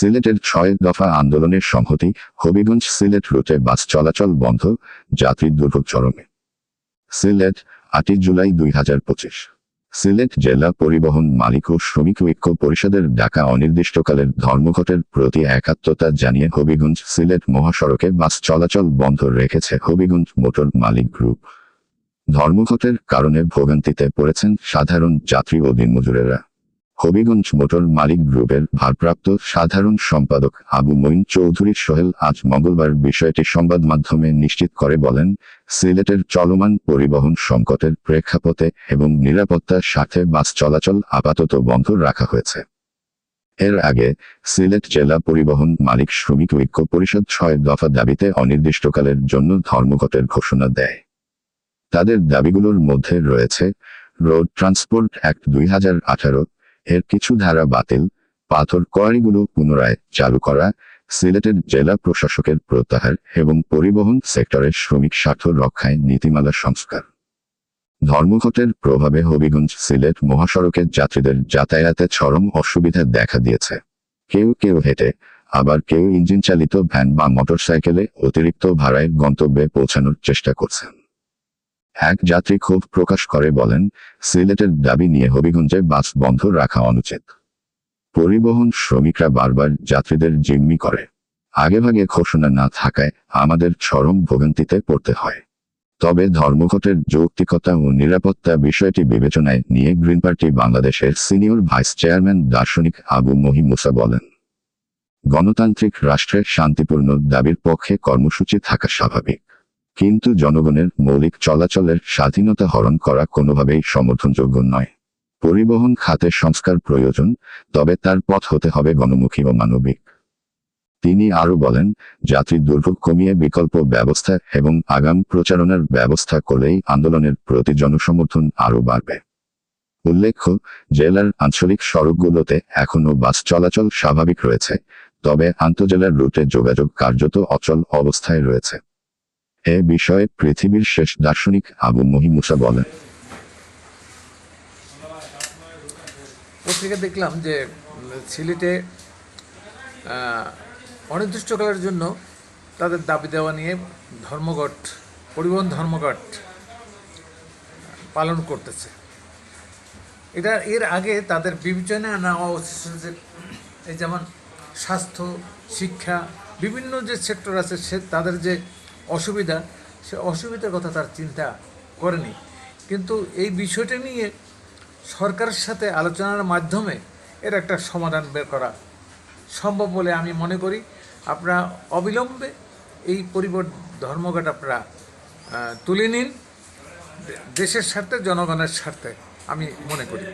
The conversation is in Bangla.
সিলেটের ছয় দফা আন্দোলনের সংহতি হবিগঞ্জ সিলেট রুটে বাস চলাচল বন্ধ, যাত্রী দুর্ভোগ চরমে। সিলেট, আটই জুলাই দুই হাজার পঁচিশ। সিলেট জেলা পরিবহন মালিক ও শ্রমিক ঐক্য পরিষদের ডাকা অনির্দিষ্টকালের ধর্মঘটের প্রতি একাত্মতা জানিয়ে হবিগঞ্জ সিলেট মহাসড়কে বাস চলাচল বন্ধ রেখেছে হবিগঞ্জ মোটর মালিক গ্রুপ। ধর্মঘটের কারণে ভোগান্তিতে পড়েছেন সাধারণ যাত্রী ও দিনমজুরেরা। হবিগঞ্জ মোটর মালিক গ্রুপের ভারপ্রাপ্ত সাধারণ সম্পাদক আবু মঈন চৌধুরী সোহেল আজ মঙ্গলবার বিষয়টি সংবাদ মাধ্যমে নিশ্চিত করে বলেন, সিলেটের চলমান পরিবহন সংকটের প্রেক্ষাপটে এবং নিরাপত্তার সাথে বাস চলাচল আপাতত বন্ধ রাখা হয়েছে। এর আগে সিলেট জেলা পরিবহন মালিক শ্রমিক ঐক্য পরিষদ ছয় দফা দাবিতে অনির্দিষ্টকালের জন্য ধর্মঘটের ঘোষণা দেয়। তাদের দাবিগুলোর মধ্যে রয়েছে, রোড ট্রান্সপোর্ট অ্যাক্ট দুই হাজার আঠারো এর কিছু ধারা বাতিল। পাথর কোয়ারিগুলো পুনরায় চালু করা, সিলেটের জেলা প্রশাসকের প্রত্যাহার এবং পরিবহন সেক্টরের শ্রমিক স্বার্থ রক্ষায় নীতিমালা সংস্কার। ধর্মঘটের প্রভাবে হবিগঞ্জ সিলেট মহাসড়কের যাত্রীদের যাতায়াতে চরম অসুবিধা দেখা দিয়েছে। কেউ কেউ হেঁটে, আবার কেউ ইঞ্জিন চালিত ভ্যান বা মোটরসাইকেলে অতিরিক্ত ভাড়ায় গন্তব্যে পৌঁছানোর চেষ্টা করছেন। এক যাত্রী ক্ষোভ প্রকাশ করে বলেন, সিলেটের দাবি নিয়ে হবিগঞ্জে বাস বন্ধ রাখা অনুচিত। পরিবহন শ্রমিকরা বারবার যাত্রীদের জিম্মি করে। আগেভাগে ঘোষণা না থাকায় আমাদের চরম ভোগান্তিতে পড়তে হয়। তবে ধর্মঘটের যৌক্তিকতা ও নিরাপত্তা বিষয়টি বিবেচনায় নিয়ে গ্রিন পার্টি বাংলাদেশের সিনিয়র ভাইস চেয়ারম্যান দার্শনিক আবু মহি মুসা বলেন, গণতান্ত্রিক রাষ্ট্রের শান্তিপূর্ণ দাবির পক্ষে কর্মসূচি থাকা স্বাভাবিক। কিন্তু জনগণের মৌলিক চলাচলের স্বাধীনতা হরণ করা কোনোভাবেই সমর্থনযোগ্য নয়। পরিবহন খাতে সংস্কার প্রয়োজন, তবে তার পথ হতে হবে গণমুখী ও মানবিক। তিনি আরও বলেন, যাত্রী দুর্ভোগ কমিয়ে বিকল্প ব্যবস্থা এবং আগাম প্রচারণার ব্যবস্থা করলেই আন্দোলনের প্রতি জনসমর্থন আরও বাড়বে। উল্লেখ্য, জেলার আঞ্চলিক সড়কগুলোতে এখনও বাস চলাচল স্বাভাবিক রয়েছে, তবে আন্তজেলার রুটে যোগাযোগ কার্যত অচল অবস্থায় রয়েছে। এ বিষয়ে পৃথিবীর শেষ দার্শনিক আবু মহিমুসা বলেন। পত্রিকা দেখলাম যে, সিলেটে অনির্দিষ্টকালের জন্য তাদের দাবি দেওয়া নিয়ে ধর্মঘট, পরিবহন ধর্মঘট পালন করতেছে। এটা এর আগে তাদের বিবেচনা নেওয়া উচিত যে, এই যেমন স্বাস্থ্য, শিক্ষা, বিভিন্ন যে সেক্টর আছে, সে তাদের যে অসুবিধা, সে অসুবিধার কথা তার চিন্তা করেনি। কিন্তু এই বিষয়টা নিয়ে সরকারের সাথে আলোচনার মাধ্যমে এর একটা সমাধান বের করা সম্ভব বলে আমি মনে করি। আপনারা অবিলম্বে এই পরিবর ধর্মঘট আপনারা তুলে নিন। দেশের স্বার্থে, জনগণের স্বার্থে, আমি মনে করি।